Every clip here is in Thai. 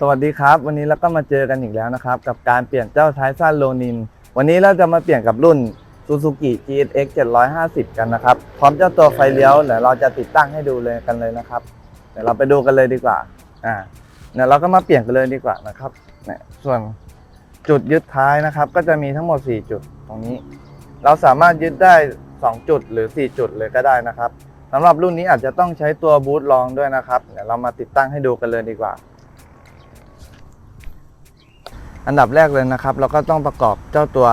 สวัสดีครับ วันนี้เราก็มาเจอกันอีกแล้วนะครับ กับการเปลี่ยนเจ้าท้ายสั้นโลนิน วันนี้เราจะมาเปลี่ยนกับรุ่น Suzuki GSX 750 กันนะครับ พร้อมเจ้าตัวไฟเลี้ยวเดี๋ยวเราจะติดตั้งให้ดูเลยกันเลยนะครับ เดี๋ยวเราไปดูกันเลยดีกว่า อ่าเดี๋ยวเราก็มาเปลี่ยนกันเลยดีกว่านะครับเนี่ยส่วนจุดยึดท้ายนะครับ ก็จะมีทั้งหมด 4 จุดตรงนี้ เราสามารถยึดได้ 2 จุดหรือ 4 จุดเลยก็ได้นะครับสำหรับรุ่นนี้อาจจะต้องใช้ตัวบูทรองด้วยนะครับ เดี๋ยวเรามาติดตั้งให้ดูกันเลยดีกว่า อันดับแรกเลยนะครับ เราก็ต้องประกอบเจ้าตัว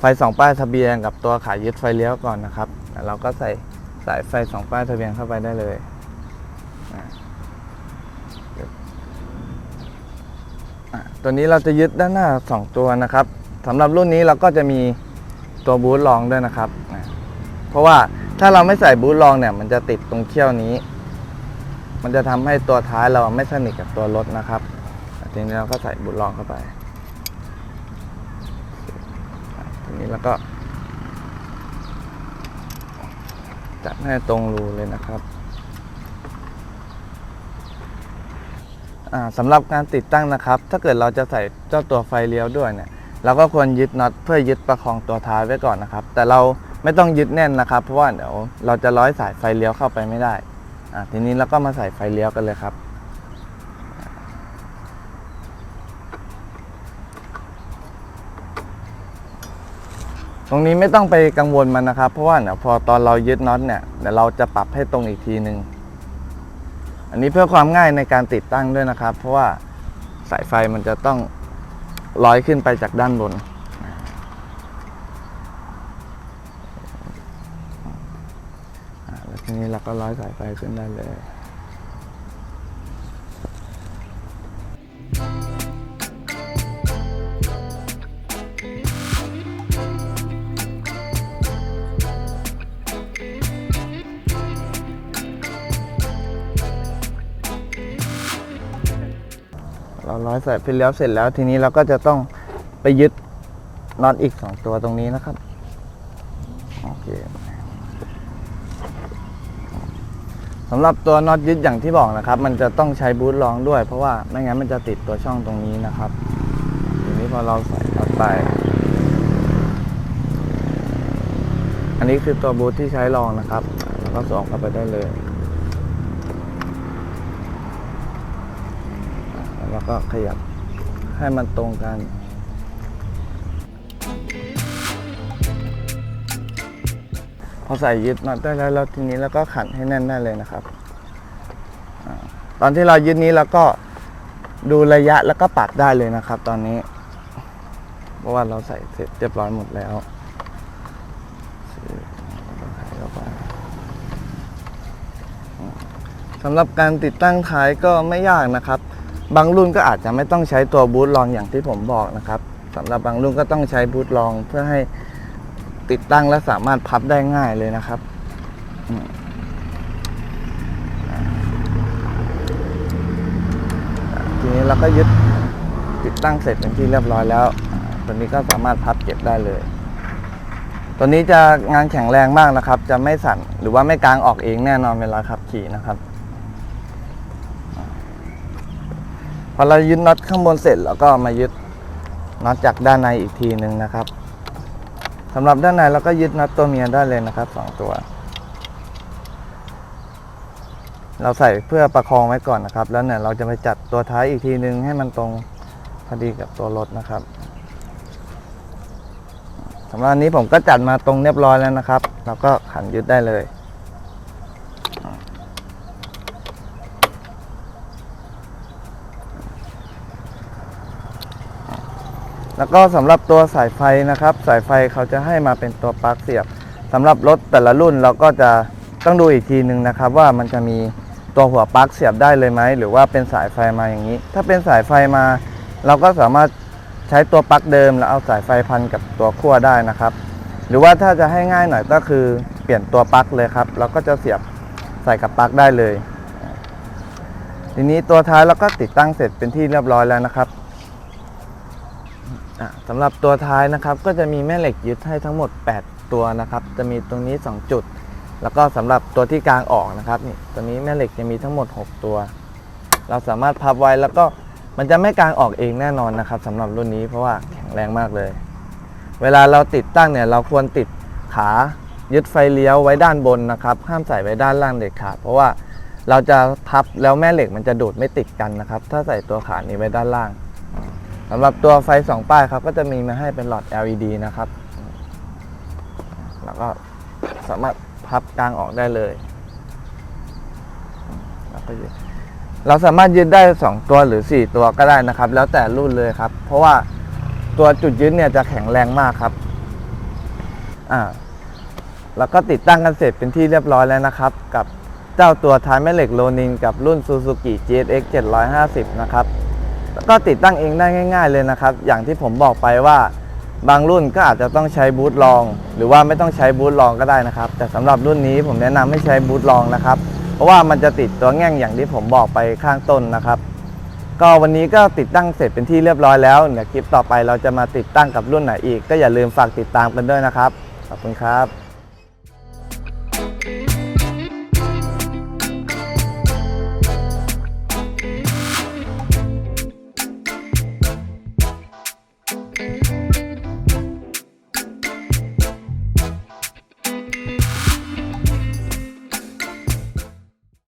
ไฟสองป้ายทะเบียนกับตัวขายึดไฟเลี้ยวก่อนนะครับแล้วเราก็ใส่สายไฟสองป้ายทะเบียนเข้าไปได้เลยอะตัวนี้เราจะยึดด้านหน้า 2 ตัวนะครับสำหรับรุ่นนี้เราก็จะมีตัวบูทรองด้วยนะครับอะเพราะว่าถ้าเราไม่ใส่บูทรองเนี่ย มันจะติดตรงเขี้ยวนี้ มันจะทำให้ตัวท้ายเราไม่สนิทกับตัวรถนะครับทีนี้เราก็ใส่บูทรองเข้าไป ที นี้แล้วก็ จัดให้ตรงรูเลยนะครับสำหรับการติดตั้งนะครับ ถ้าเกิดเราจะใส่เจ้าตัวไฟเลี้ยวด้วยเนี่ยเราก็ควรยึดน็อตเพื่อยึดประคองตัวท้ายไว้ก่อนนะครับ แต่เราไม่ต้องยึดแน่นนะครับ เพราะว่าเดี๋ยวเราจะร้อยสายไฟเลี้ยวเข้าไปไม่ได้ทีนี้เราก็มาใส่ไฟเลี้ยวกันเลยครับ ตรงนี้ไม่ต้องไปกังวลมันนะครับ เพราะว่าเดี๋ยวพอตอนเรายึดน็อตเนี่ยเดี๋ยวเราจะปรับให้ตรงอีกทีหนึ่งอันนี้เพื่อความง่ายในการติดตั้งด้วยนะครับ เพราะว่าสายไฟมันจะต้องลอยขึ้นไปจากด้านบนอ่าแล้วทีนี้เราก็ร้อยสายไฟขึ้นได้เลย ร้อยสายไฟเลี้ยวเสร็จแล้วทีนี้เราก็จะต้องไปยึดน็อตอีกสองตัวตรงนี้นะครับโอเคสำหรับตัวน็อตยึดอย่างที่บอกนะครับ มันจะต้องใช้บูทรองด้วย เพราะว่าไม่งั้นมันจะติดตัวช่องตรงนี้นะครับทีนี้พอเราใส่น็อตไป อันนี้คือตัวบูทที่ใช้รองนะครับแล้วก็สวมเข้าไปได้เลย แล้ว ก็ขยับให้มันตรงกัน พอใส่ยึดน็อตได้แล้วแล้วทีนี้เราก็ขันให้แน่นได้เลยนะครับอตอนที่เรายึดนี้เราก็ดูระยะแล้วก็ปรับได้เลยนะครับ ตอนนี้ เพราะว่าเราใส่เสร็จเรียบร้อยหมดแล้วสำหรับการติดตั้งท้ายก็ไม่ยากนะครับ บางรุ่นก็อาจจะไม่ต้องใช้ตัวบูทรองอย่างที่ผมบอกนะครับสำหรับบางรุ่นก็ต้องใช้บูทรองเพื่อให้ติดตั้งและสามารถพับได้ง่ายเลยนะครับทีนี้เราก็ยึดติดตั้งเสร็จเป็นที่เรียบร้อยแล้ว ตัวนี้ก็สามารถพับเก็บได้เลย ตัวนี้จะงานแข็งแรงมากนะครับ จะไม่สั่นหรือว่าไม่กางออกเองแน่นอนเวลาขับขี่นะครับ พอเรายึดน็อตข้างบนเสร็จเราก็มายึดน็อตจากด้านในอีกทีหนึ่งนะครับสำหรับด้านในเราก็ยึดน็อตตัวเมียได้เลยนะครับสองตัว เราใส่เพื่อประคองไว้ก่อนนะครับ แล้วเนี่ยเราจะไปจัดตัวท้ายอีกทีหนึ่งให้มันตรงพอดีกับตัวรถนะครับสำหรับอันนี้ผมก็จัดมาตรงเรียบร้อยแล้วนะครับ เราก็ขันยึดได้เลย แล้วก็สำหรับตัวสายไฟนะครับ สายไฟเขาจะให้มาเป็นตัวปลั๊กเสียบสำหรับรถแต่ละรุ่นเราก็จะต้องดูอีกทีหนึ่งนะครับ ว่ามันจะมีตัวหัวปลั๊กเสียบได้เลยไหมหรือว่าเป็นสายไฟมาอย่างนี้ ถ้าเป็นสายไฟมา เราก็สามารถใช้ตัวปลั๊กเดิม แล้วเอาสายไฟพันกับตัวขั้วได้นะครับ หรือว่าถ้าจะให้ง่ายหน่อยก็คือเปลี่ยนตัวปลั๊กเลยครับเราก็จะเสียบใส่กับปลั๊กได้เลย ทีนี้ตัวท้ายเราก็ติดตั้งเสร็จเป็นที่เรียบร้อยแล้วนะครับ สำหรับตัวท้ายนะครับก็จะมีแม่เหล็กยึดให้ทั้งหมด 8 ตัวนะครับ จะมีตรงนี้ 2 จุด แล้วก็สำหรับตัวที่กลางออกนะครับนี่ตัวนี้แม่เหล็กจะมีทั้งหมด 6 ตัว เราสามารถพับไว้แล้วก็มันจะไม่กลางออกเองแน่นอนนะครับสำหรับรุ่นนี้เพราะว่าแข็งแรงมากเลย เวลาเราติดตั้งเนี่ยเราควรติดขายึดไฟเลี้ยวไว้ด้านบนนะครับ ห้ามใส่ไว้ด้านล่างเด็ดขาดเพราะว่าเราจะพับแล้วแม่เหล็กมันจะดูดไม่ติดกันนะครับ ถ้าใส่ตัวขานี้ไว้ด้านล่าง สำหรับตัวไฟสองป้ายครับก็จะมีมาให้เป็นหลอด LED นะครับ แล้วก็สามารถพับกลางออกได้เลยแล้วก็ยึดเราสามารถยึดได้ 2 ตัวหรือ 4 ตัวก็ได้นะครับ แล้วแต่รุ่นเลยครับ เพราะว่าตัวจุดยึดเนี่ยจะแข็งแรงมากครับอ่าแล้วก็ติดตั้งกันเสร็จเป็นที่เรียบร้อยแล้วนะครับ กับเจ้าตัวท้ายแม่เหล็กโลนินกับรุ่น Suzuki GSX 750 นะครับ ก็ติดตั้งเองได้ง่าย ๆเลยนะครับ อย่างที่ผมบอกไปว่าบางรุ่นก็อาจจะต้องใช้บูทรอง หรือว่าไม่ต้องใช้บูทรองก็ได้นะครับ แต่สำหรับรุ่นนี้ผมแนะนำให้ใช้บูทรองนะครับ เพราะว่ามันจะติดตัวแง่งอย่างที่ผมบอกไปข้างต้นนะครับ ก็วันนี้ก็ติดตั้งเสร็จเป็นที่เรียบร้อยแล้วเดี๋ยวคลิปต่อไปเราจะมาติดตั้งกับรุ่นไหนอีก ก็อย่าลืมฝากติดตามกันด้วยนะครับขอบคุณครับ